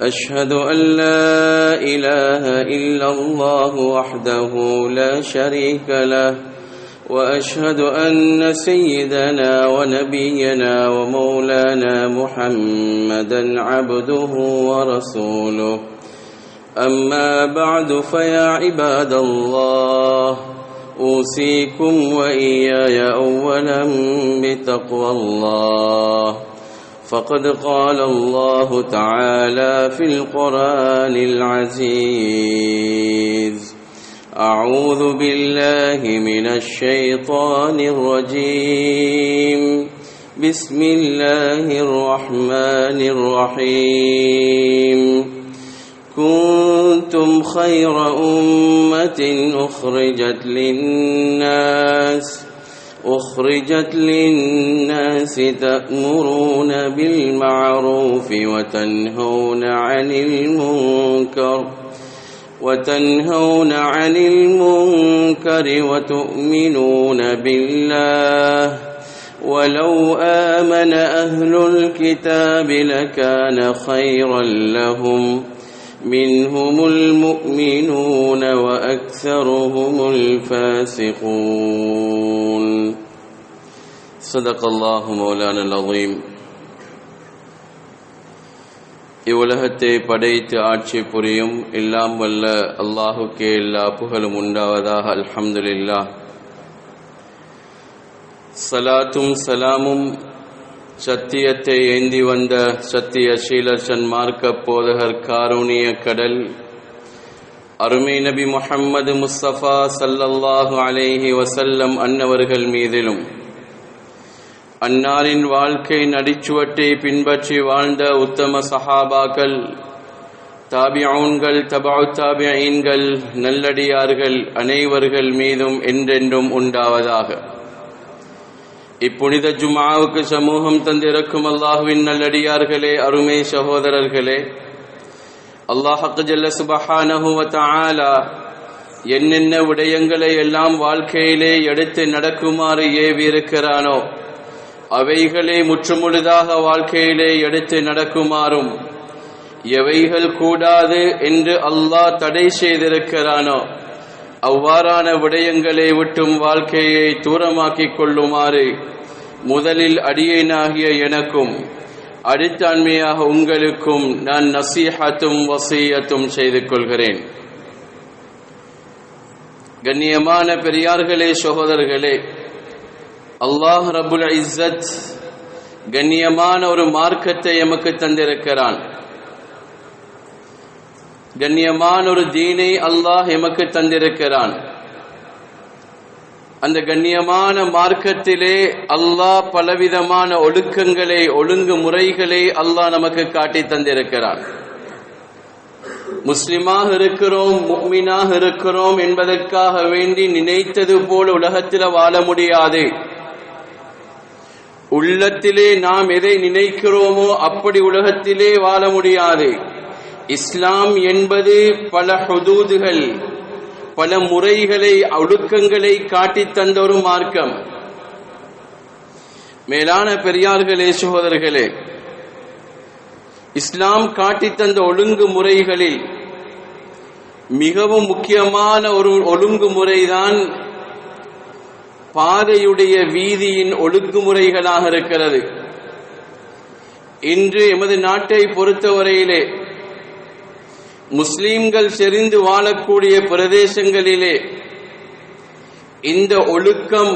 أشهد أن لا إله إلا الله وحده لا شريك له وأشهد أن سيدنا ونبينا ومولانا محمدا عبده ورسوله. أما بعد فيا عباد الله أوصيكم وإياي أولا بتقوى الله. فقد قال الله تعالى في القرآن العزيز. أعوذ بالله من الشيطان الرجيم. بسم الله الرحمن الرحيم. كنتم خير أمة أخرجت للناس. أخرجت للناس تأمرون بالمعروف وتنهون عن المنكر وتنهون عن المنكر وتؤمنون بالله ولو آمن أهل الكتاب لكان خيرا لهم منهم المؤمنون وأكثرهم الفاسقون صدق الله مولانا العظيم இவ்வுலகத்தை படைத்து ஆட்சி புரியும் எல்லாம் வல்ல அல்லாஹுக்கே எல்லா புகழும் உண்டாவதாக அல்ஹம்துலில்லா சலாத்தும் சலாமும் சத்தியத்தை ஏந்தி வந்த சத்திய சீலர் சன்மார்க்க போதகர் காரூணிய கடல். அருமை நபி முஹம்மது முஸ்தபா சல்லல்லாஹு அலேஹி வசல்லம் அன்னவர்கள் மீதிலும். அன்னாரின் வாழ்க்கை நடிச்சுவட்டை பின்பற்றி வாழ்ந்த உத்தம சஹாபாக்கள் தாபியவுன்கள் தபாவு தாபியீன்கள் நல்லடியார்கள் அனைவர்கள் மீதும் என்றென்றும் உண்டாவதாக. இப்புனித ஜுமாவுக்கு சமூகம் தந்திருக்கும் அல்லாஹுவின் நல்லடியார்களே அருமை சகோதரர்களே அல்லாஹக்கு ஜல்ல சுபஹானஹுவ தஆலா என்னென்ன விடயங்களை எல்லாம் வாழ்க்கையிலே எடுத்து நடக்குமாறு ஏவியிருக்கிறானோ அவைகளை முற்றுமுழுதாக வாழ்க்கையிலே எடுத்து நடக்குமாறும் எவைகள் கூடாது என்று அல்லாஹ் தடை செய்திருக்கிறானோ அவ்வாறான விடயங்களை விட்டும் வாழ்க்கையை தூரமாக்கிக் கொள்ளுமாறு முதலில் அடியேனாகிய எனக்கும் அடித்தாண்மையாக உங்களுக்கும் நான் நசீஹத்தும் வசீயத்தும் செய்து கொள்கிறேன். கண்ணியமான பெரியார்களே சகோதரர்களே அல்லாஹ் ரபுல் இஸ்ஸத் கண்ணியமான ஒரு மார்க்கத்தை எமக்கு தந்திருக்கிறான். கண்ணியமான ஒரு தீனை அல்லாஹ் எமக்கு தந்திருக்கிறான். அந்த கண்ணியமான மார்க்கத்திலே அல்லாஹ் பலவிதமான ஒழுக்கங்களை ஒழுங்கு முறைகளை அல்லாஹ் நமக்கு காட்டி தந்திருக்கிறான். முஸ்லிமாக இருக்கிறோம் முக்மீனாக இருக்கிறோம் என்பதற்காக வேண்டி நினைத்தது போல உலகத்தில் வாழ முடியாது. உள்ளத்திலே நாம் எதை நினைக்கிறோமோ அப்படி உலகத்திலே வாழ முடியாது. இஸ்லாம் என்பது பல ஹுதூதுகள் பல முறைகளை ஒழுக்கங்களை காட்டி தந்த ஒரு மார்க்கம். மேலான பெரியார்களே சகோதரர்களே இஸ்லாம் காட்டி தந்த ஒழுங்கு முறைகளில் மிகவும் முக்கியமான ஒரு ஒழுங்கு முறைதான் பாதையுடைய வீதியின் ஒழுங்குமுறைகளாக இருக்கிறது. இன்று எமது நாட்டை பொறுத்தவரையிலே முஸ்லீம்கள் செறிந்து வாழக்கூடிய பிரதேசங்களிலே இந்த ஒழுக்கம்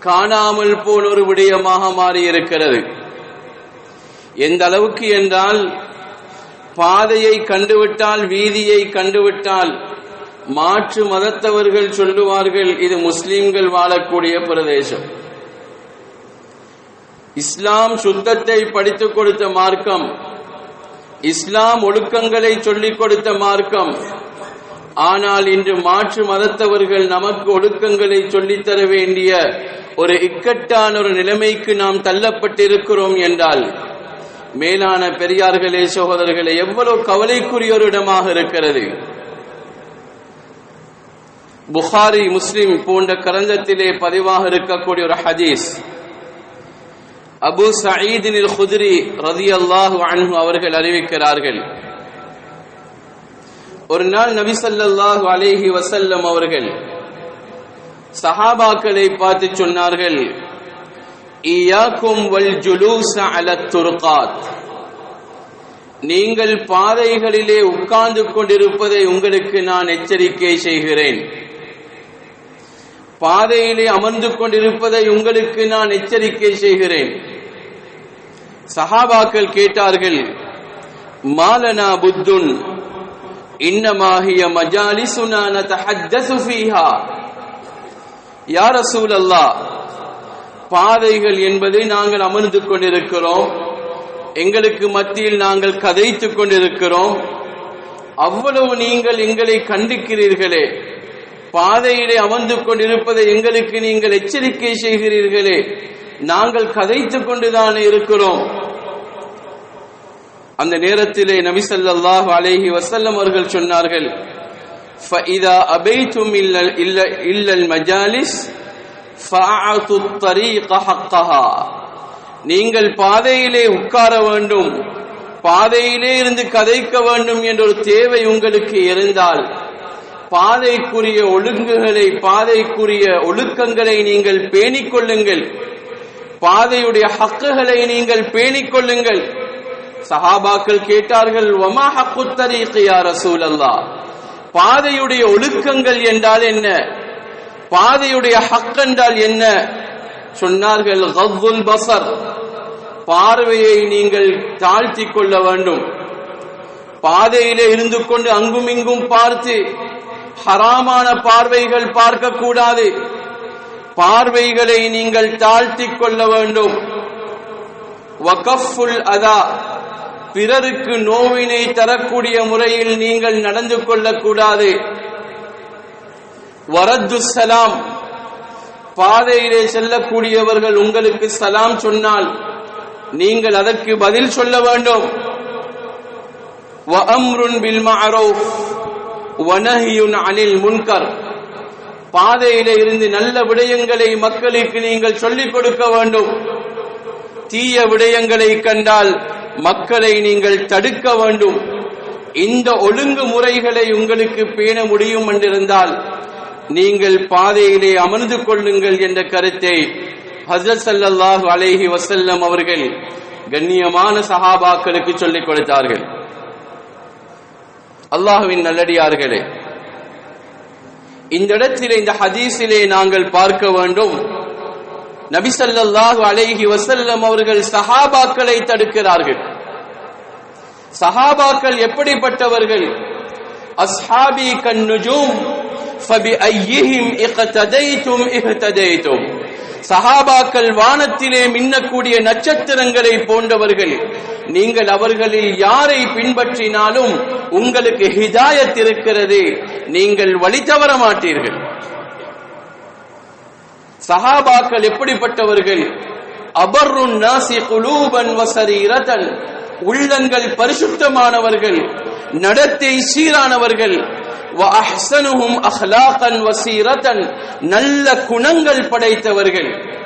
காணாமல் போன ஒரு விடயமாக மாறியிருக்கிறது. எந்த அளவுக்கு என்றால் பாதையை கண்டுவிட்டால் வீதியை கண்டுவிட்டால் மாற்று மதத்தவர்கள் சொல்லுவார்கள் இது முஸ்லிம்கள் வாழக்கூடிய பிரதேசம். இஸ்லாம் சுத்தத்தை படித்துக் கொடுத்த மார்க்கம் இஸ்லாம் ஒழுக்கங்களை சொல்லிக் கொடுத்த மார்க்கம். ஆனால் இன்று மாற்று மதத்தவர்கள் நமக்கு ஒழுக்கங்களை சொல்லித்தர வேண்டிய ஒரு இக்கட்டான ஒரு நிலைமைக்கு நாம் தள்ளப்பட்டிருக்கிறோம் என்றால் மேலான பெரியார்களே சகோதரர்களே எவ்வளவு கவலைக்குரிய ஒரு இடமாக இருக்கிறது. புகாரி முஸ்லிம் போன்ற கரந்தத்திலே பதிவாக இருக்கக்கூடிய ஒரு ஹதீஸ். அபு சயீதினில் குதிரி ரதி அல்லாஹு அன்ஹு அவர்கள் அறிவிக்கிறார்கள். ஒரு நாள் நபி சல்லாஹு அலேஹி வசல்லம் அவர்கள் சஹாபாக்களை பார்த்து சொன்னார்கள் இயாக்கும் வல் ஜுலூஸ் அல துர்காத். நீங்கள் பாதைகளிலே உட்கார்ந்து கொண்டிருப்பதை உங்களுக்கு நான் எச்சரிக்கை செய்கிறேன். பாதையிலே அமர்ந்து கொண்டிருப்பதை உங்களுக்கு நான் எச்சரிக்கை செய்கிறேன். சஹாபாக்கள் கேட்டார்கள் மாலனா புத்துன் இன்னமாகிய மஜாலிசுனா நதஹத்தசு ஃபீஹா. யா பாதைகள் என்பதை நாங்கள் அமர்ந்து கொண்டிருக்கிறோம் எங்களுக்கு மத்தியில் நாங்கள் கதைத்துக் கொண்டிருக்கிறோம் அவ்வளவு நீங்கள் எங்களை கண்டிக்கிறீர்களே. பாதையிலே அமர்ந்து கொண்டிருப்பதை எங்களுக்கு நீங்கள் எச்சரிக்கை செய்கிறீர்களே நாங்கள் கதைத்துக் கொண்டுதானே இருக்கிறோம் அந்த நேரத்திலே நபி ஸல்லல்லாஹு அலைஹி வஸல்லம் அவர்கள் சொன்னார்கள் فَإِذَا أَبَيْتُمْ إِلَّا إِلَّا إِلَّا الْمَجَالِسِ فَأَعْطُوا الطَّرِيقَ حَقَّهَا நீங்கள் பாதையிலே உட்கார வேண்டும் பாதையிலே இருந்து கதைக்க வேண்டும் என்ற ஒரு தேவை உங்களுக்கு இருந்தால் பாதைக்குரிய ஒழுங்குகளை பாதைக்குரிய ஒழுக்கங்களை நீங்கள் பேணிக் கொள்ளுங்கள் பாதையுடைய ஹக்குகளை நீங்கள் பேணிக் கொள்ளுங்கள் சஹாபாக்கள் கேட்டார்கள் ஒமா ஹக்கு தரீக் ரசூல் அல்லா பாதையுடைய ஒழுக்கங்கள் என்றால் என்ன? பாதையுடைய ஹக் என்றால் என்ன? சொன்னார்கள் கவ்வுல் பசர் பார்வையை நீங்கள் தாழ்த்தி கொள்ள வேண்டும். பாதையிலே இருந்து கொண்டு அங்கும் இங்கும் பார்த்து ஹராமான பார்வைகள் பார்க்க கூடாது பார்வைகளை நீங்கள் தாழ்த்தி கொள்ள வேண்டும். வகஃபுல் அதா பிறருக்கு நோவினை தரக்கூடிய முறையில் நீங்கள் நடந்து கொள்ளக்கூடாது. வரத்து சலாம் பாதையிலே செல்லக்கூடியவர்கள் உங்களுக்கு சலாம் சொன்னால் நீங்கள் அதற்கு பதில் சொல்ல வேண்டும். வஅம்ருன் பில் மஅரூஃப் வனஹியுன் அனில் முன்கர். பாதையில இருந்து நல்ல விடயங்களை மக்களுக்கு நீங்கள் சொல்லிக் கொடுக்க வேண்டும். தீய விடயங்களை கண்டால் மக்களை நீங்கள் தடுக்க வேண்டும். இந்த ஒழுங்கு முறைகளை உங்களுக்கு பேண முடியும் என்றிருந்தால் நீங்கள் பாதையிலே அமர்ந்து கொள்ளுங்கள் என்ற கருத்தை ஹசரத் சல்லாஹ் அலேஹி வசல்லம் அவர்கள் கண்ணியமான சஹாபாக்களுக்கு சொல்லிக் கொடுத்தார்கள். அல்லாஹுவின் நல்லடியார்களே இந்த இடத்திலே இந்த ஹதீஸிலே நாங்கள் பார்க்க வேண்டும். நபிசல்லாஹு ஸல்லல்லாஹு அலைஹி அவர்கள் சஹாபாக்களை தடுக்கிறார்கள். சஹாபாக்கள் எப்படிப்பட்டவர்கள்? அஸ்ஹாபி கன்னுஜூம் ஃபபி ஐயிஹிம் இக்ததைதும் இஹ்ததைதும். சஹாபாக்கள் வானத்திலே மின்னக்கூடிய நட்சத்திரங்களை போன்றவர்கள் நீங்கள் அவர்களில் யாரை பின்பற்றினாலும் உங்களுக்கு ஹிதாயத் இருக்கிறது நீங்கள் வழி தவற மாட்டீர்கள். சஹாபாக்கள் எப்படிப்பட்டவர்கள்? அபர்ருன் நாசி குலூபன் வசரீரதன் உள்ளங்கள் பரிசுத்தமானவர்கள் நடத்தை சீரானவர்கள் அஹ்சனுகும் அஹ்லாக்கன் வசீரதன் நல்ல குணங்கள் படைத்தவர்கள்.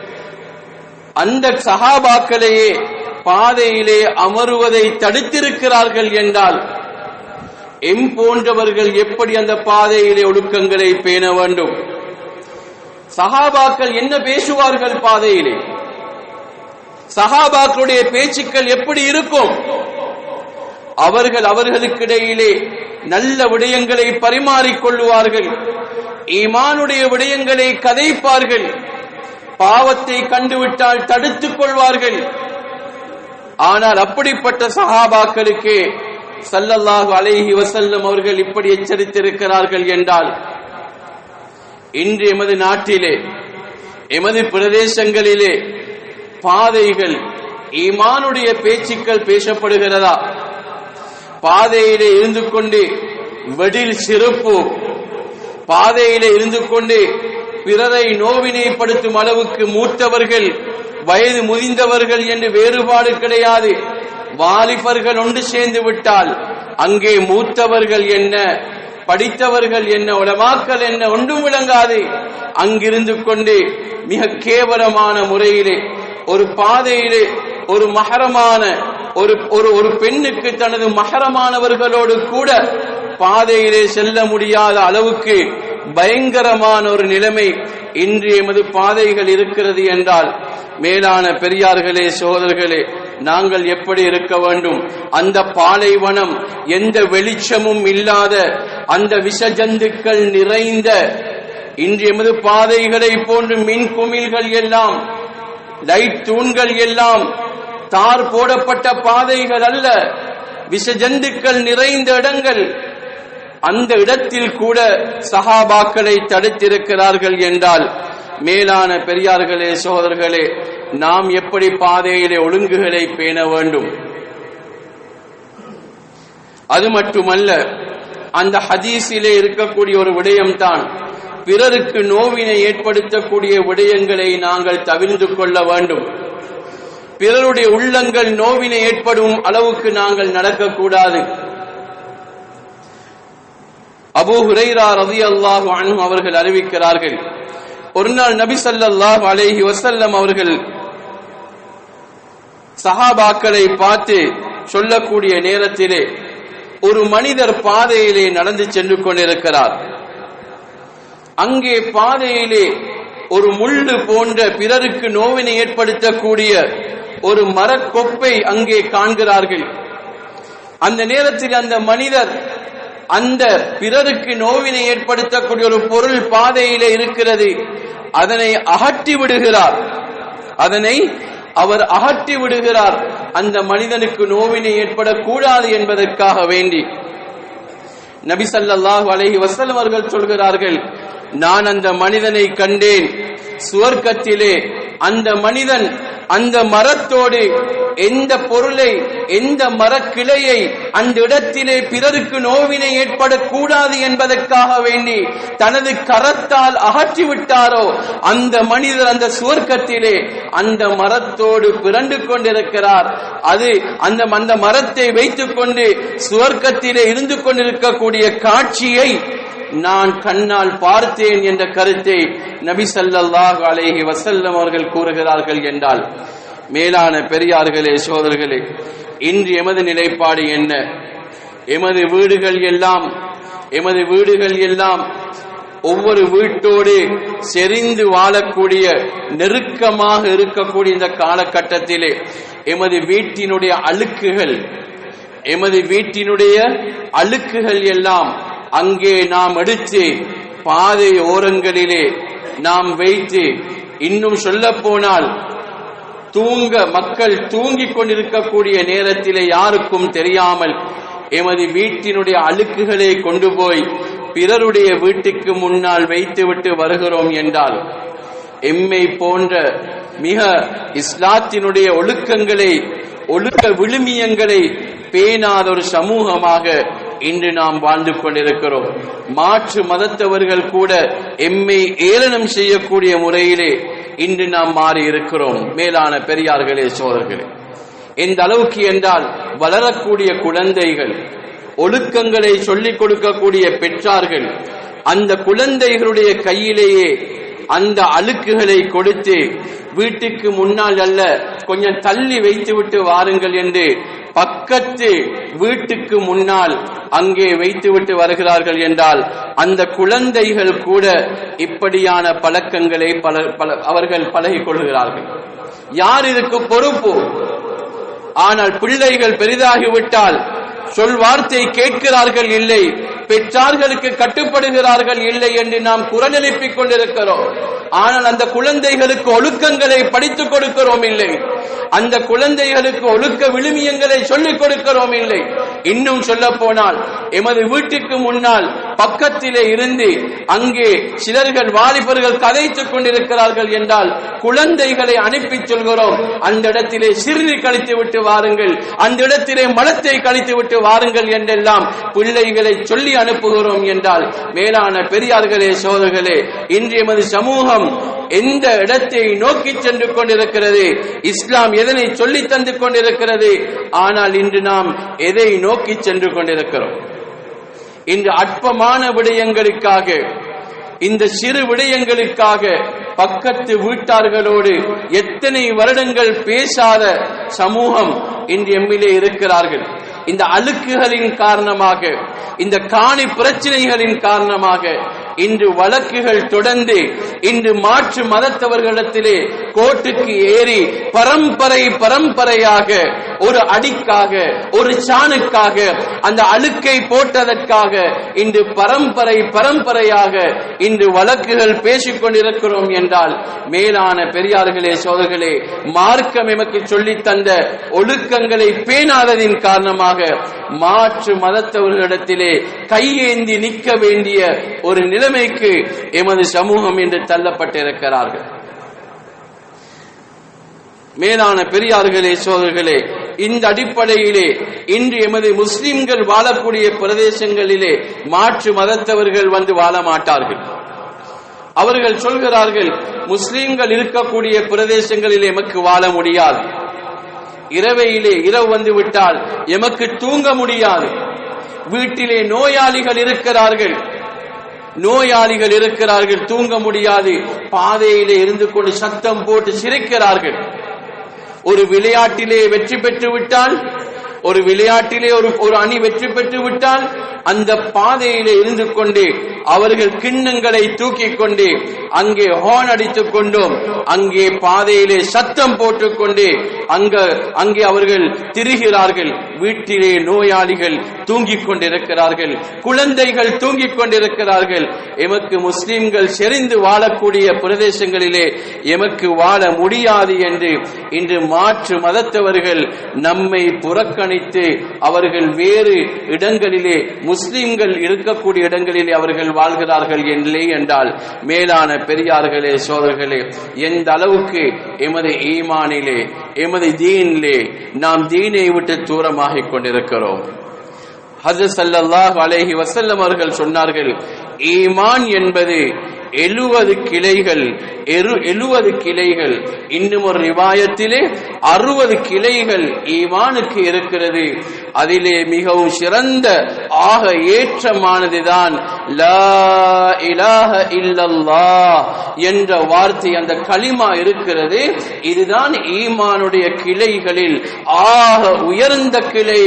அந்த சஹாபாக்களையே பாதையிலே அமருவதை தடுத்திருக்கிறார்கள் என்றால் எம் போன்றவர்கள் எப்படி அந்த பாதையிலே ஒழுக்கங்களை பேண வேண்டும்? சஹாபாக்கள் என்ன பேசுவார்கள் பாதையிலே? சஹாபாக்களுடைய பேச்சுக்கள் எப்படி இருக்கும்? அவர்கள் அவர்களுக்கிடையிலே நல்ல விடயங்களை பரிமாறிக்கொள்வார்கள் ஈமானுடைய விடயங்களை கதைப்பார்கள். பாவத்தை கண்டுவிட்டால் தடுத்துக் கொள்வார்கள். ஆனால் அப்படிப்பட்ட சஹாபாக்களுக்கு சல்லல்லாஹு அலைஹி வசல்லம் அவர்கள் இப்படி எச்சரித்திருக்கிறார்கள் என்றால் இன்று எமது நாட்டிலே எமது பிரதேசங்களிலே பாதைகள் ஈமானுடைய பேச்சுக்கள் பேசப்படுகிறதா? பாதையிலே இருந்து கொண்டு வெடில் சிறப்பு பாதையிலே இருந்து கொண்டு பிறரை நோவினைப்படுத்தும் அளவுக்கு மூத்தவர்கள் வயது முதிந்தவர்கள் என்று வேறுபாடு கிடையாது. வாலிபர்கள் ஒன்று சேர்ந்து விட்டால் அங்கே மூத்தவர்கள் என்ன படித்தவர்கள் என்ன உலமாக்கள் என்ன ஒன்றும் விளங்காது. அங்கிருந்து கொண்டு மிக கேவலமான முறையிலே ஒரு பாதையிலே ஒரு மகரமான ஒரு ஒரு ஒரு பெண்ணுக்கு தனது மகரமானவர்களோடு கூட பாதையிலே செல்ல முடியாத அளவுக்கு பயங்கரமான ஒரு நிலைமை இன்று எமது பாதைகள் இருக்கிறது என்றால் மேலான பெரியார்களே சோதர்களே நாங்கள் எப்படி இருக்க வேண்டும்? அந்த பாலைவனம் எந்த வெளிச்சமும் இல்லாத அந்த விஷஜந்துக்கள் நிறைந்த இன்று எமது பாதைகளை போன்று மின் குமிழ்கள் எல்லாம் லைட் தூண்கள் எல்லாம் தார் போடப்பட்ட பாதைகள் அல்ல. விஷஜந்துக்கள் நிறைந்த இடங்கள். அந்த இடத்தில் கூட சஹாபாக்களை தடுத்திருக்கிறார்கள் என்றால் மேலான பெரியார்களே சோதர்களே நாம் எப்படி பாதையிலே ஒழுங்குகளை பேண வேண்டும்? அது மட்டுமல்ல அந்த ஹதீஸிலே இருக்கக்கூடிய ஒரு விடயம்தான் பிறருக்கு நோவினை ஏற்படுத்தக்கூடிய விடயங்களை நாங்கள் தவிர்த்து கொள்ள வேண்டும். பிறருடைய உள்ளங்கள் நோவினை ஏற்படும் அளவுக்கு நாங்கள் நடக்கக்கூடாது. அபு ஹுரைரா ரதி அல்லாஹு அனும் அவர்கள் அறிவிக்கிறார்கள் ஒரு நாள் நபி சல்லாஹ் அலேஹி வசல்லம் அவர்கள் சஹாபாக்களை பார்த்து சொல்லக்கூடிய நேரத்திலே ஒரு மனிதர் பாதையிலே நடந்து சென்று கொண்டிருக்கிறார். அங்கே பாதையிலே ஒரு முள்ளு போன்ற பிறருக்கு நோவினை ஏற்படுத்தக்கூடிய ஒரு மரக்கொப்பை அங்கே காண்கிறார்கள். அந்த நேரத்தில் அந்த மனிதர் அந்த பிறருக்கு நோவினை ஏற்படுத்தக்கூடிய ஒரு பொருள் பாதையிலே இருக்கிறது. அதனை அகற்றி விடுகிறார். அதனை அவர் அகற்றி விடுகிறார். அந்த மனிதனுக்கு நோவினை ஏற்படக்கூடாது என்பதற்காக வேண்டி. நபி ஸல்லல்லாஹு அலைஹி அவர்கள் சொல்கிறார்கள் நான் அந்த மனிதனை கண்டேன். சுவர்க்கத்திலே அந்த மனிதன் அந்த மரத்தோடு எந்த பொருளை எந்த மரக்கிளையை அந்த இடத்திலே பிறருக்கு நோவினை ஏற்படக்கூடாது என்பதற்காக வேண்டி தனது கரத்தால் அகற்றி விட்டாரோ அந்த மனிதர் அந்த சுவர்க்கத்திலே அந்த மரத்தோடு பிறண்டு கொண்டிருக்கிறார். அது அந்த அந்த மரத்தை வைத்துக் கொண்டு சுவர்க்கத்திலே இருந்து கொண்டிருக்கக்கூடிய காட்சியை நான் கண்ணால் பார்த்தேன் என்ற கருத்தை நபி சல்லாஹ் அலேஹி வசல்லம் அவர்கள் கூறுகிறார்கள் என்றால் மேலான பெரியார்களே சோதர்களே இன்று எமது நிலைப்பாடு என்ன? எமது வீடுகள் எல்லாம் எமது வீடுகள் எல்லாம் ஒவ்வொரு வீட்டோடு செறிந்து வாழக்கூடிய நெருக்கமாக இருக்கக்கூடிய இந்த காலகட்டத்திலே எமது வீட்டினுடைய அழுக்குகள் எமது வீட்டினுடைய அழுக்குகள் எல்லாம் அங்கே நாம் அடித்து பாதை ஓரங்களிலே நாம் வைத்து இன்னும் சொல்ல போனால் தூங்க மக்கள் தூங்கிக் கொண்டிருக்கக்கூடிய நேரத்திலே யாருக்கும் தெரியாமல் எமது வீட்டினுடைய அழுக்குகளை கொண்டு போய் பிறருடைய வீட்டுக்கு முன்னால் வைத்துவிட்டு வருகிறோம் என்றால் எம்மை போன்ற மிக இஸ்லாத்தினுடைய ஒழுக்கங்களை ஒழுக்க விழுமியங்களை பேணாத ஒரு சமூகமாக இன்று நாம் வாழ்ந்து கொண்டிருக்கிறோம். மாற்று மதத்தவர்கள் கூட எம்மை ஏளனம் செய்யக்கூடிய முறையிலே இன்று நாம் மாறி இருக்கிறோம். மேலான பெரியார்களே சோழர்களே. எந்த அளவுக்கு என்றால் வளரக்கூடிய குழந்தைகள் ஒழுக்கங்களை சொல்லிக் கொடுக்கக்கூடிய பெற்றார்கள் அந்த குழந்தைகளுடைய கையிலேயே அந்த அழுக்குகளை கொடுத்து வீட்டுக்கு முன்னால் அல்ல கொஞ்சம் தள்ளி வைத்துவிட்டு வாருங்கள் என்று பக்கத்து வீட்டுக்கு முன்னால் அங்கே வைத்துவிட்டு வருகிறார்கள் என்றால் அந்த குழந்தைகள் கூட இப்படியான பழக்கங்களை பல பல அவர்கள் பழகிக் கொள்கிறார்கள் யார் இதுக்கு பொறுப்பு? ஆனால் பிள்ளைகள் பெரிதாகிவிட்டால் சொல் வார்த்தை கேட்கிறார்கள் இல்லை பெற்றார்களுக்கு கட்டுப்படுகிறார்கள் இல்லை என்று நாம் குரல் எழுப்பிக் கொண்டிருக்கிறோம். ஆனால் அந்த குழந்தைகளுக்கு ஒழுக்கங்களை படித்துக் கொடுக்கிறோம் இல்லை. அந்த குழந்தைகளுக்கு ஒழுக்க விழுமியங்களை சொல்லிக் கொடுக்கிறோம் இல்லை. இன்னும் சொல்ல போனால் எமது வீட்டுக்கு முன்னால் பக்கத்திலே இருந்து அங்கே சிலர்கள் வாலிபர்கள் கதைத்துக் கொண்டிருக்கிறார்கள் என்றால் குழந்தைகளை அனுப்பி சொல்கிறோம். அந்த இடத்திலே சிறுநீர் கழித்து விட்டு வாருங்கள். அந்த இடத்திலே மலத்தை கழித்து விட்டு வாருங்கள் என்றெல்லாம் பிள்ளைகளை சொல்லி அனுப்புகிறோம் என்றால் மேலான பெரியார்களே சோதர்களே இன்று எமது சமூகம் எந்த இடத்தை நோக்கி சென்று கொண்டிருக்கிறது? இஸ்லாம் எதனை சொல்லி தந்து கொண்டிருக்கிறது? ஆனால் இன்று நாம் எதை நோக்கி சென்று கொண்டிருக்கிறோம்? இந்த அற்பமான விடயங்களுக்காக இந்த சிறு விடயங்களுக்காக பக்கத்து வீட்டார்களோடு எத்தனை வருடங்கள் பேசாத சமூகம் இன்று எம்மிலே இருக்கிறார்கள். இந்த அழுக்குகளின் காரணமாக இந்த காணி பிரச்சனைகளின் காரணமாக இன்று வழக்குகள் தொடர்ந்து இன்று மாற்று மதத்தவர்களிடத்திலே கோட்டுக்கு ஏறி பரம்பரை பரம்பரையாக ஒரு அடிக்காக ஒரு சாணுக்காக அந்த அழுக்கை போட்டதற்காக இன்று பரம்பரை பரம்பரையாக இன்று வழக்குகள் பேசிக் கொண்டிருக்கிறோம் என்றால் மேலான பெரியார்களே சோதர்களே மார்க்கம் எமக்கு சொல்லித் தந்த ஒழுக்கங்களை பேணாததின் காரணமாக மாற்று மதத்தவர்களிடத்திலே கையேந்தி நிற்க வேண்டிய ஒரு நிலைமைக்கு எமது சமூகம் என்று தள்ளப்பட்டிருக்கிறார்கள். மேலான பெரியார்களே சோதர்களே இந்த அடிப்படையிலே இன்று எமது முஸ்லிம்கள் வாழக்கூடிய பிரதேசங்களிலே மாற்று மதத்தவர்கள் வந்து வாழ மாட்டார்கள் அவர்கள் சொல்கிறார்கள் முஸ்லிம்கள் இருக்கக்கூடிய பிரதேசங்களில் எமக்கு வாழ முடியாது. இரவையிலே இரவு வந்து விட்டால் எமக்கு தூங்க முடியாது. வீட்டிலே நோயாளிகள் இருக்கிறார்கள். நோயாளிகள் இருக்கிறார்கள் தூங்க முடியாது. பாதையிலே இருந்து கொண்டு சத்தம் போட்டு சிரிக்கிறார்கள். ஒரு விளையாட்டிலே வெற்றி பெற்று விட்டால் ஒரு விளையாட்டிலே ஒரு ஒரு அணி வெற்றி பெற்று விட்டால் அந்த பாதையிலே இருந்து கொண்டு அவர்கள் கிண்ணங்களை தூக்கி கொண்டு அங்கே ஹோன் அடித்துக் கொண்டும். அங்கே பாதையிலே சத்தம் போட்டுக்கொண்டு அங்க அங்கே அவர்கள் திரிகிறார்கள். வீட்டிலே நோயாளிகள் தூங்கிக் கொண்டிருக்கிறார்கள். குழந்தைகள் தூங்கிக் கொண்டிருக்கிறார்கள். எமக்கு முஸ்லிம்கள் செறிந்து வாழக்கூடிய பிரதேசங்களிலே எமக்கு வாழ முடியாது என்று இன்று மாற்று மதத்தவர்கள் நம்மை புறக்கணி புறக்கணித்து அவர்கள் வேறு இடங்களிலே முஸ்லிம்கள் இருக்கக்கூடிய இடங்களிலே அவர்கள் வாழ்கிறார்கள் இல்லை என்றால் மேலான பெரியார்களே சோழர்களே எந்த அளவுக்கு எமது ஈமானிலே எமது தீனிலே நாம் தீனை விட்டு தூரமாகிக் கொண்டிருக்கிறோம். ஹசரத் ஸல்லல்லாஹு அலைஹி அவர்கள் சொன்னார்கள் ஈமான் என்பது எழுபது கிளைகள் எரு எழுபது கிளைகள். இன்னும் ஒரு ரிவாயத்திலே அறுபது கிளைகள் ஈமானுக்கு இருக்கிறது. அதிலே மிகவும் சிறந்த ஆக ஏற்றமானதுதான் லா என்ற வார்த்தை அந்த களிமா இருக்கிறது. இதுதான் ஈமானுடைய கிளைகளில் ஆக உயர்ந்த கிளை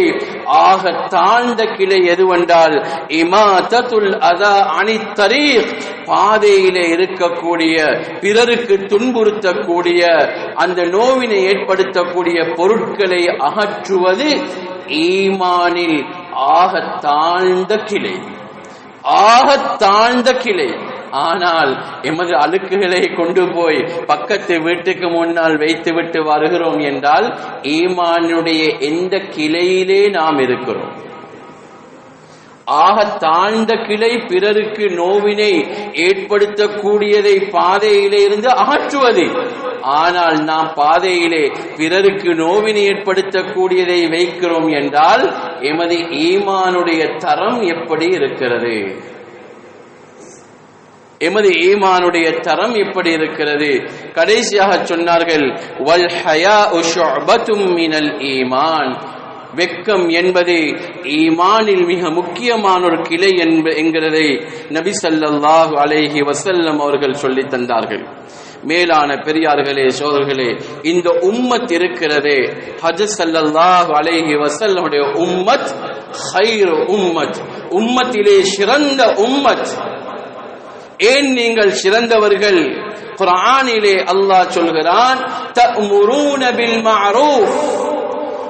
ஆக தாழ்ந்த கிளை எதுவென்றால் இமாதத்துல் அதா அணித்தரீக் பாதையிலே இருக்கக்கூடிய பிறருக்கு துன்புறுத்தக்கூடிய அந்த நோவினை ஏற்படுத்தக்கூடிய பொருட்களை அகற்றுவது ஈமானில் ஆக தாழ்ந்த கிளை. ஆக தாழ்ந்த கிளை. ஆனால் எமது அழுக்குகளை கொண்டு போய் பக்கத்து வீட்டுக்கு முன்னால் வைத்துவிட்டு வருகிறோம் என்றால் ஈமானுடைய எந்த கிளையிலே நாம் இருக்கிறோம்? ஆக தாழ்ந்த கிளை பிறருக்கு நோவினை ஏற்படுத்தக்கூடியதை பாதையிலே இருந்து அகற்றுவது. ஆனால் நாம் பாதையிலே பிறருக்கு நோவினை ஏற்படுத்தக்கூடியதை வைக்கிறோம் என்றால் எமது ஈமானுடைய தரம் எப்படி இருக்கிறது? எமது ஈமானுடைய தரம் எப்படி இருக்கிறது? கடைசியாக சொன்னார்கள் வல் ஹயா மினல் ஈமான். வெக்கம் என்பது ஈமானில் மிக முக்கியமான ஒரு கிளை என்ப என்கிறதை நபி சல்லாஹு அலைஹி வசல்லம் அவர்கள் சொல்லி தந்தார்கள். மேலான பெரியார்களே சோதர்களே இந்த உம்மத் இருக்கிறதே ஹஜ் சல்லாஹு அலைஹி வசல்லமுடைய உம்மத் ஹைர் உம்மத். உம்மத்திலே சிறந்த உம்மத். ஏன் நீங்கள் சிறந்தவர்கள்? குரானிலே அல்லாஹ் சொல்கிறான் தஅமுரூன பில் மஅரூஃப்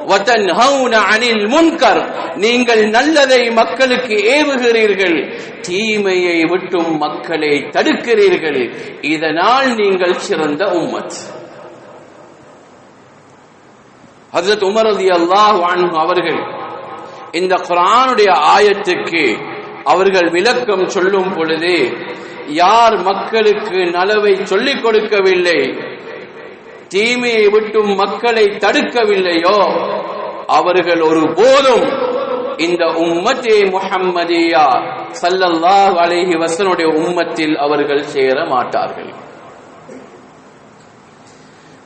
அனில் முன்கர். நீங்கள் நல்லதை மக்களுக்கு ஏவுகிறீர்கள். தீமையை விட்டும் மக்களை தடுக்கிறீர்கள். இதனால் நீங்கள் சிறந்த உம்மத். ஹசரத் உமரதி அல்லாஹ் அன்ஹு அவர்கள் இந்த குரானுடைய ஆயத்துக்கு அவர்கள் விளக்கம் சொல்லும் பொழுது யார் மக்களுக்கு நலவை சொல்லிக் கொடுக்கவில்லை தீமையை விட்டும் மக்களை தடுக்கவில்லையோ? அவர்கள் ஒரு போதும் இந்த உம்மத்தே முஹம்மதியா சல்லல்லா அலைஹி வசனுடைய உம்மத்தில் அவர்கள் சேர மாட்டார்கள்.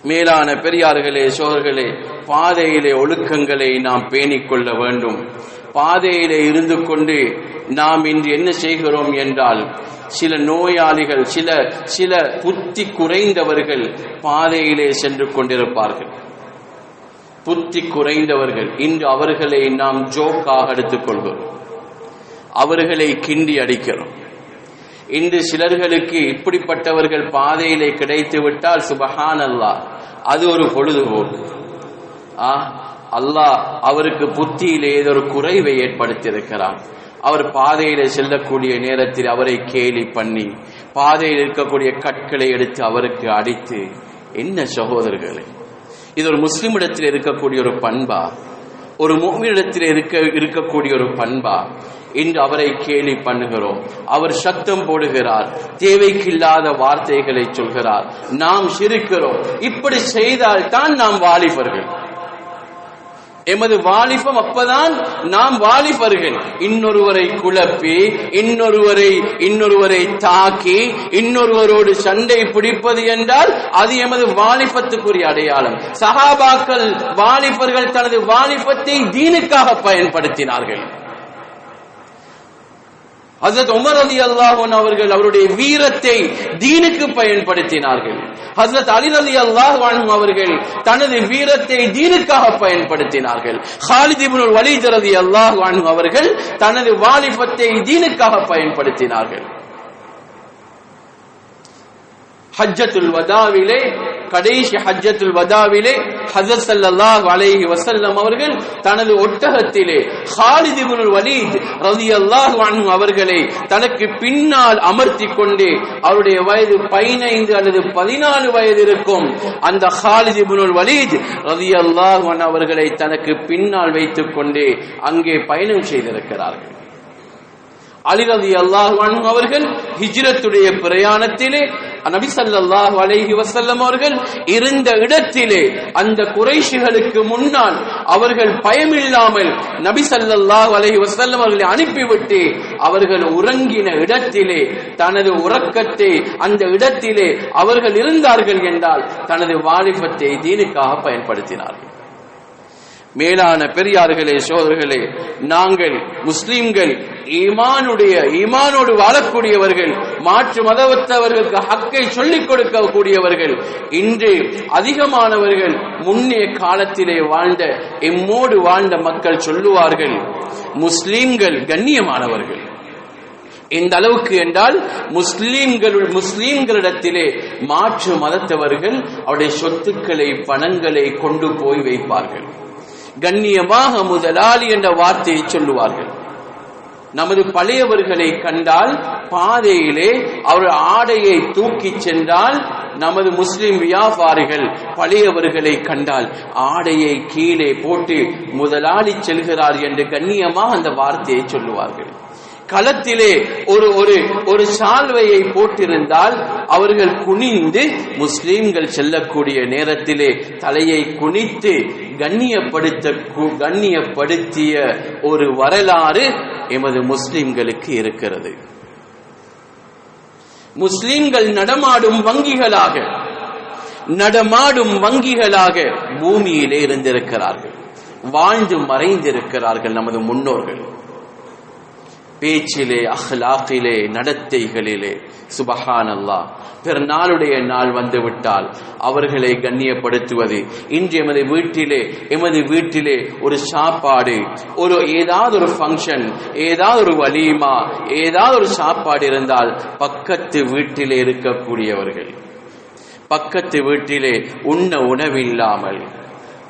மேலான பெரியார்களே சோர்களே பாதையிலே ஒழுக்கங்களை நாம் பேணிக் கொள்ள வேண்டும். பாதையிலே இருந்து கொண்டு நாம் இன்று என்ன செய்கிறோம் என்றால் சில நோயாளிகள் சில சில புத்தி குறைந்தவர்கள் பாதையிலே சென்று கொண்டிருப்பார்கள். புத்தி குறைந்தவர்கள் இன்று அவர்களை நாம் ஜோக்காக எடுத்துக்கொள்கிறோம் அவர்களை கிண்டி அடிக்கிறோம். இன்று சிலர்களுக்கு இப்படிப்பட்டவர்கள் பாதையிலே கிடைத்து விட்டால் சுபஹான் அல்லாஹ் அது ஒரு பொழுதுபோக்கு. ஆ அல்லாஹ் அவருக்கு புத்தியிலே ஏதோ ஒரு குறைவை ஏற்படுத்தியிருக்கிறான். அவர் பாதையில செல்லக்கூடிய நேரத்தில் அவரை கேலி பண்ணி பாதையில் இருக்கக்கூடிய கற்களை எடுத்து அவருக்கு அடித்து என்ன சகோதரர்களே இது ஒரு முஸ்லிமிடத்தில் இருக்கக்கூடிய ஒரு பண்பா? ஒரு மூமினிடத்தில் இருக்க இருக்கக்கூடிய ஒரு பண்பா? இன்று அவரை கேலி பண்ணுகிறோம். அவர் சத்தம் போடுகிறார். தேவைக்கில்லாத வார்த்தைகளை சொல்கிறார். நாம் சிரிக்கிறோம். இப்படி செய்தால் தான் நாம் வாலிபர்கள். எமது வாலிபம் அப்பதான் நாம் வாலிபர்கள். இன்னொருவரை குழப்பி இன்னொருவரை இன்னொருவரை தாக்கி இன்னொருவரோடு சண்டை பிடிப்பது என்றால் அது எமது வாலிபத்துக்குரிய அடையாளம். சகாபாக்கள் வாலிபர்கள் தனது வாலிபத்தை தீனுக்காக பயன்படுத்தினார்கள். ஹசரத் உமர் அலி அல்லாஹன் அவர்கள் அவருடைய வீரத்தை தீனுக்கு பயன்படுத்தினார்கள். ஹசரத் அலி அலி அல்லாஹ் அவர்கள் தனது வீரத்தை தீனுக்காக பயன்படுத்தினார்கள். ஹாலித் இப்னுல் வலீத் அலி அல்லாஹ் அவர்கள் தனது வாலிபத்தை தீனுக்காக பயன்படுத்தினார்கள். ஹஜ்ஜத்துல் வதாவிலே கடைசி ஹஜ்ஜத்துல் வதாவிலே ஹசத் சல்லாஹ் அலைஹி வசல்லம் அவர்கள் தனது ஒட்டகத்திலே ஹாலித் இப்னுல் வலீத் ரலியல்லாஹு அன்ஹு அவர்களை தனக்கு பின்னால் அமர்த்தி கொண்டு அவருடைய வயது 15 அல்லது 14 வயது இருக்கும் அந்த ஹாலித் புனுல் வலீத் ரலியல்லாஹு அன்ஹு அவர்களை தனக்கு பின்னால் வைத்துக் கொண்டு அங்கே பயணம் செய்திருக்கிறார்கள். அலிரதி அல்லாஹ் அவர்கள் ஹிஜ்ரத்துடைய பிரயாணத்திலே நபி ஸல்லல்லாஹு அலைஹி வசல்லம் அவர்கள் இருந்த இடத்திலே அந்த குறைஷிகளுக்கு முன்னால் அவர்கள் பயமில்லாமல் நபி ஸல்லல்லாஹு அலைஹி வசல்லம் அவர்களை அனுப்பிவிட்டு அவர்கள் உறங்கின இடத்திலே தனது உறக்கத்தை அந்த இடத்திலே அவர்கள் இருந்தார்கள் என்றால் தனது வாலிபத்தை தீனுக்காக பயன்படுத்தினார்கள். மேலான பெரியார்களே சோதர்களே நாங்கள் முஸ்லிம்கள் ஈமானுடைய ஈமானோடு வாழக்கூடியவர்கள் மாற்று மதவத்தவர்களுக்கு ஹக்கை சொல்லிக் கொடுக்கக்கூடியவர்கள் இன்று அதிகமானவர்கள் முன்னே காலத்திலே வாழ்ந்த எம்மோடு வாழ்ந்த மக்கள் சொல்லுவார்கள் முஸ்லிம்கள் கண்ணியமானவர்கள். எந்த அளவுக்கு என்றால் முஸ்லீம்கள் முஸ்லீம்களிடத்திலே மாற்று மதத்தவர்கள் அவருடைய சொத்துக்களை பணங்களை கொண்டு போய் வைப்பார்கள். கண்ணியமாக முதலாளி என்ற வார்த்தையை சொல்லுவார்கள். நமது பழையவர்களை கண்டால் பாதையிலே அவர் ஆடையை தூக்கிச் சென்றால் நமது முஸ்லிம் வியாபாரிகள் பழையவர்களை கண்டால் ஆடையை கீழே போட்டு முதலாளி செல்கிறார் என்று கண்ணியமாக அந்த வார்த்தையை சொல்லுவார்கள். களத்திலே ஒரு ஒரு ஒரு சால்வையை போட்டிருந்தால் அவர்கள் குனிந்து முஸ்லீம்கள் செல்லக்கூடிய நேரத்திலே தலையை குனித்து கண்ணியப்படுத்த கண்ணியப்படுத்திய ஒரு வரலாறு எமது முஸ்லிம்களுக்கு இருக்கிறது. முஸ்லிம்கள் நடமாடும் வங்கிகளாக நடமாடும் வங்கிகளாக பூமியிலே இருந்திருக்கிறார்கள். வாழ்ந்து மறைந்திருக்கிறார்கள் நமது முன்னோர்கள். பேச்சிலே அஹ்லாக்கிலே நடத்தைகளிலே. சுபஹான் அல்லாஹ் பிறநாளுடைய நாள் வந்துவிட்டால் அவர்களை கண்ணியப்படுத்துவது. இன்று எமது வீட்டிலே எமது வீட்டிலே ஒரு சாப்பாடு ஒரு ஏதாவது ஒரு ஃபங்க்ஷன் ஏதாவது ஒரு வலிமா ஏதாவது ஒரு சாப்பாடு இருந்தால் பக்கத்து வீட்டிலே இருக்கக்கூடியவர்கள். பக்கத்து வீட்டிலே உண்ண உணவில்லாமல்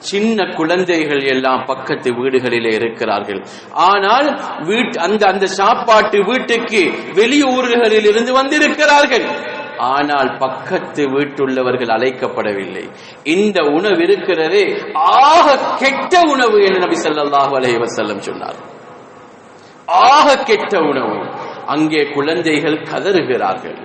சின்ன குழந்தைகள் எல்லாம் பக்கத்து வீடுகளிலே இருக்கிறார்கள். ஆனால் வீட் அந்த அந்த சாப்பாட்டு வீட்டுக்கு வெளியூர்களில் இருந்து வந்திருக்கிறார்கள். ஆனால் பக்கத்து வீட்டுள்ளவர்கள் அழைக்கப்படவில்லை. இந்த உணவு இருக்கிறதே ஆக கெட்ட உணவு என்று நபி சொல்லாஹு அலைஹி செல்லம் சொன்னார். ஆக கெட்ட உணவு. அங்கே குழந்தைகள் கதறுகிறார்கள்.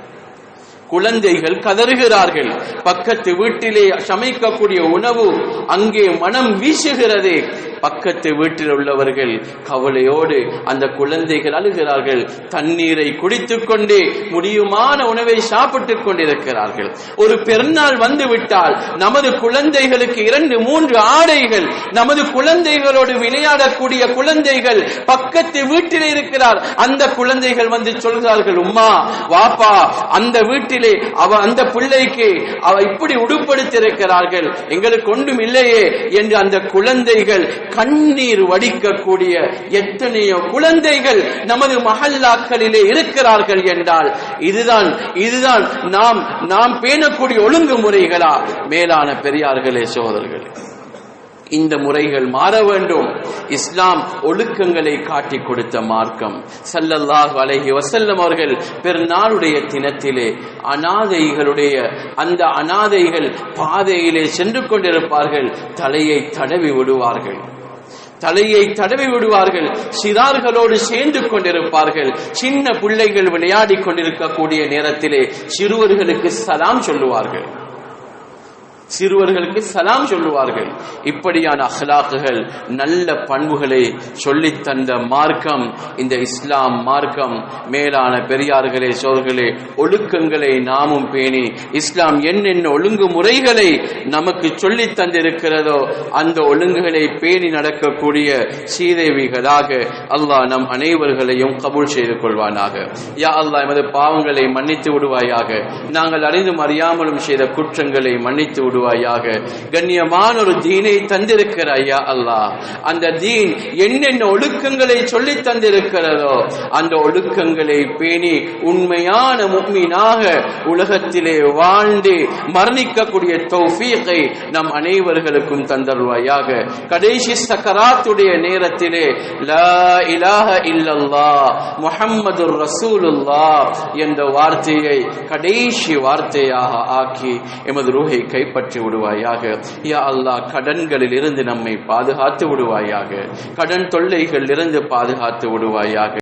குழந்தைகள் கதறுகிறார்கள். பக்கத்து வீட்டிலே சமைக்கக்கூடிய உணவு அங்கே மனம் வீசுகிறது. பக்கத்து வீட்டில் உள்ளவர்கள் கவலையோடு அந்த குழந்தைகள் அழுகிறார்கள். தண்ணீரை குடித்துக் கொண்டே முடியுமான உணவை சாப்பிட்டுக் கொண்டிருக்கிறார்கள். ஒரு பெருநாள் வந்து விட்டால் நமது குழந்தைகளுக்கு இரண்டு மூன்று ஆடைகள் நமது குழந்தைகளோடு விளையாடக்கூடிய குழந்தைகள் பக்கத்து வீட்டில் இருக்கிறார். அந்த குழந்தைகள் வந்து சொல்கிறார்கள் உம்மா வாப்பா அந்த வீட்டில் அவ அந்த பிள்ளைக்கு அவ இப்படி உடுப்படுத்திருக்கிறார்கள். எங்களுக்கு ஒன்றும் இல்லையே என்று அந்த குழந்தைகள் கண்ணீர் வடிக்கக்கூடிய எத்தனையோ குழந்தைகள் நமது மஹல்லாக்களிலே இருக்கிறார்கள் என்றால் இதுதான் இதுதான் நாம் நாம் பேணக்கூடிய ஒழுங்குமுறைகளா? மேலான பெரியார்களே சோதர்களே இந்த முறைகள் மாற வேண்டும். இஸ்லாம் ஒழுக்கங்களை காட்டி கொடுத்த மார்க்கம். சல்லல்லாஹ் அலஹி வசல்லம் அவர்கள் பெருநாளுடைய தினத்திலே அனாதைகளுடைய அந்த அனாதைகள் பாதையிலே சென்று கொண்டிருப்பார்கள். தலையை தடவி விடுவார்கள். தலையை தடவி விடுவார்கள். சிறார்களோடு சேர்ந்து கொண்டிருப்பார்கள். சின்ன பிள்ளைகள் விளையாடி கொண்டிருக்கக்கூடிய நேரத்திலே சிறுவர்களுக்கு சலாம் சொல்லுவார்கள். சிறுவர்களுக்கு சலாம் சொல்லுவார்கள். இப்படியான அஹ்லாக்குகள் நல்ல பண்புகளை சொல்லித் தந்த மார்க்கம் இந்த இஸ்லாம் மார்க்கம் மேலான பெரியார்களே சோர்களே ஒழுக்கங்களை நாமும் பேணி இஸ்லாம் என்னென்ன ஒழுங்கு முறைகளை நமக்கு சொல்லித் தந்திருக்கிறதோ அந்த ஒழுங்குகளை பேணி நடக்கக்கூடிய சீதேவிகளாக அல்லாஹ் நம் அனைவர்களையும் கபூல் செய்து கொள்வானாக. யா அல்லாஹ் எமது பாவங்களை மன்னித்து விடுவாயாக. நாங்கள் அறிந்தும் அறியாமலும் செய்த குற்றங்களை மன்னித்து விடுவாயாக கண்ணியமான ஒரு தீனை தந்திருக்கிற ஐயா அல்லாஹ். அந்த தீன் என்னென்ன ஒழுக்கங்களை சொல்லி தந்திருக்கிறதோ அந்த ஒழுக்கங்களை பேணி உண்மையான முக்மீனாக உலகத்திலே வாழ்ந்து மரணிக்கக்கூடிய தௌஃபீகை நம் அனைவர்களுக்கும் தந்தருவாயாக கடைசி சக்கராத்துடைய நேரத்திலே லா இலாஹ இல்லல்லாஹ் முஹம்மது ரசூலுல்லாஹ் என்ற வார்த்தையை கடைசி வார்த்தையாக ஆக்கி எமது ரூஹை காப்பாற்றி விடுவாயாக. யா அல்லாஹ் கடன்களில் இருந்து நம்மை பாதுகாத்து விடுவாயாக. கடன் தொல்லைகளில் இருந்து பாதுகாத்து விடுவாயாக.